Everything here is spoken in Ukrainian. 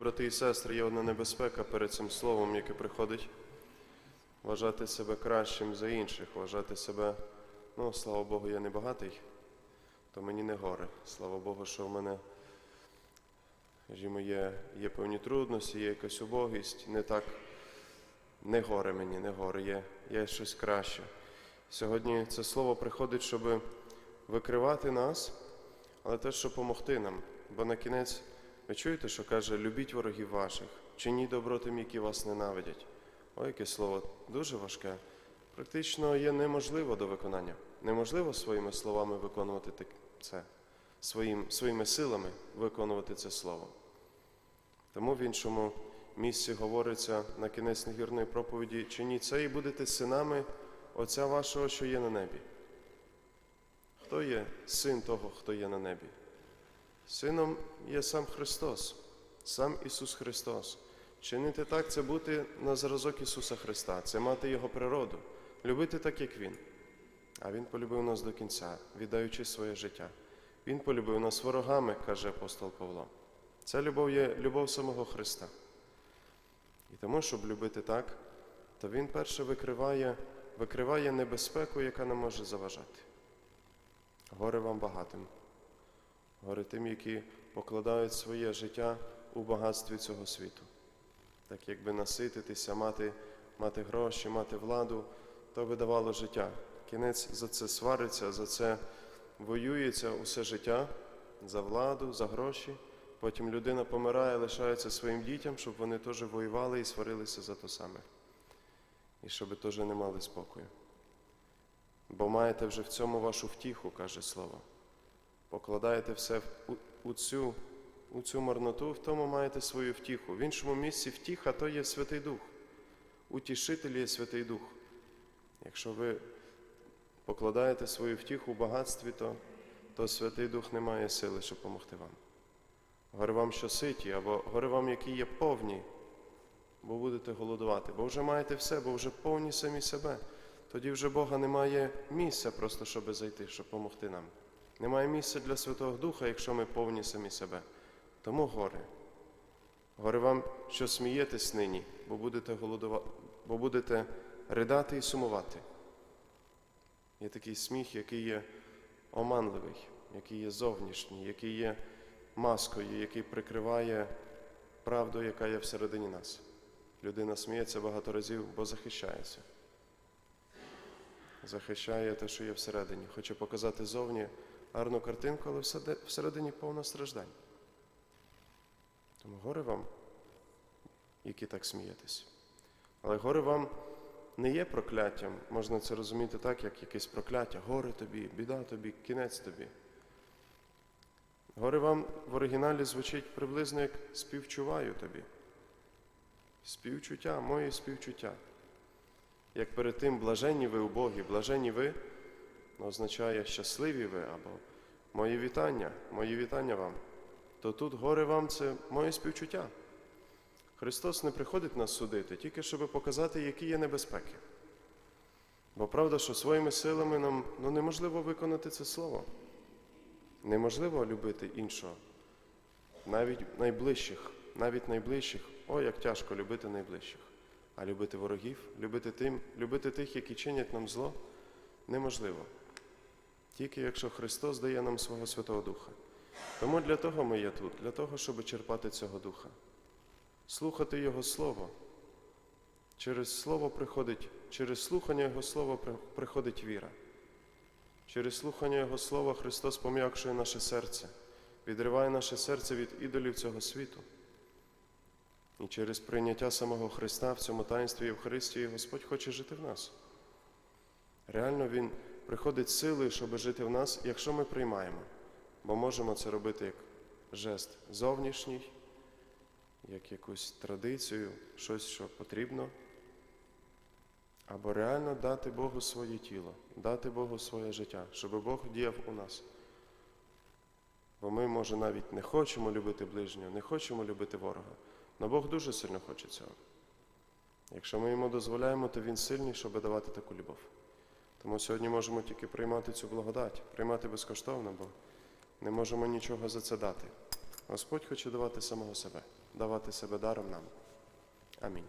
Брати і сестри, є одна небезпека перед цим словом, яке приходить. Вважати себе кращим за інших, вважати себе, ну, слава Богу, я не багатий, то мені не горе. Слава Богу, що в мене скажімо, є, є певні трудності, є якась убогість, не так, не горе мені, не горе, є, є щось краще. Сьогодні це слово приходить, щоб викривати нас, але теж, щоб допомогти нам. Бо на кінець ви чуєте, що каже, любіть ворогів ваших, чиніть добро тим, які вас ненавидять. Ой, яке слово дуже важке. Практично є неможливо до виконання. Неможливо своїми словами виконувати це, своїм, своїми силами виконувати це слово. Тому в іншому місці говориться на кінець негірної проповіді, чиніть це і будете синами Отця вашого, що є на небі. Хто є син того, хто є на небі? Сином є сам Христос, сам Ісус Христос. Чинити так це бути на зразок Ісуса Христа, це мати Його природу, любити так, як Він. А Він полюбив нас до кінця, віддаючи своє життя. Він полюбив нас ворогами, каже апостол Павло. Ця любов є любов самого Христа. І тому, щоб любити так, то Він перше викриває, викриває небезпеку, яка нам може заважати. Горе вам багатим. Горе тим, які покладають своє життя у багатстві цього світу. Так якби насититися, мати, мати гроші, мати владу, то би давало життя. Кінець за це свариться, за це воюється усе життя, за владу, за гроші. Потім людина помирає, лишається своїм дітям, щоб вони теж воювали і сварилися за те саме. І щоб теж не мали спокою. Бо маєте вже в цьому вашу втіху, каже слово покладаєте все у, у, цю, у цю марноту, в тому маєте свою втіху. В іншому місці втіха то є Святий Дух. Утішитель є Святий Дух. Якщо ви покладаєте свою втіху в багатстві, то, то Святий Дух не має сили, щоб допомогти вам. Горе вам, що ситі, або горе вам, які є повні, бо будете голодувати, бо вже маєте все, бо вже повні самі себе. Тоді вже Бога немає місця просто, щоб зайти, щоб допомогти нам. Немає місця для Святого Духа, якщо ми повні самі себе. Тому горе. Горе вам, що смієтесь нині, бо будете голодувати, бо будете ридати і сумувати. Є такий сміх, який є оманливий, який є зовнішній, який є маскою, який прикриває правду, яка є всередині нас. Людина сміється багато разів, бо захищається. Захищає те, що є всередині. Хоче показати зовні гарну картинку, але всередині повно страждань. Тому горе вам, які так смієтесь. Але горе вам не є прокляттям. Можна це розуміти так, як якесь прокляття. Горе тобі, біда тобі, кінець тобі. Горе вам в оригіналі звучить приблизно як співчуваю тобі. Співчуття, моє співчуття. Як перед тим блаженні ви у Богі, блаженні ви означає щасливі ви або мої вітання, мої вітання вам. То тут горе вам це моє співчуття. Христос не приходить нас судити, тільки щоб показати, які є небезпеки. Бо правда, що своїми силами нам ну, неможливо виконати це слово. Неможливо любити іншого, навіть найближчих, навіть найближчих. О, як тяжко любити найближчих. А любити ворогів, любити тим, любити тих, які чинять нам зло, неможливо. Тільки якщо Христос дає нам свого Святого Духа. Тому для того ми є тут, для того, щоб черпати цього Духа, слухати Його Слово. Через Слово приходить, через слухання Його Слова приходить віра. Через слухання Його Слова Христос пом'якшує наше серце, відриває наше серце від ідолів цього світу. І через прийняття самого Христа в цьому таїнстві Євхаристії Господь хоче жити в нас. Реально Він приходить силою, щоб жити в нас, якщо ми приймаємо, бо можемо це робити як жест зовнішній, як якусь традицію, щось, що потрібно, або реально дати Богу своє тіло, дати Богу своє життя, щоб Бог діяв у нас. Бо ми, може, навіть не хочемо любити ближнього, не хочемо любити ворога, але Бог дуже сильно хоче цього. Якщо ми йому дозволяємо, то він сильний, щоб давати таку любов. Тому сьогодні можемо тільки приймати цю благодать, приймати безкоштовно, бо не можемо нічого за це дати. Господь хоче давати самого себе. давати себе даром нам. Амінь.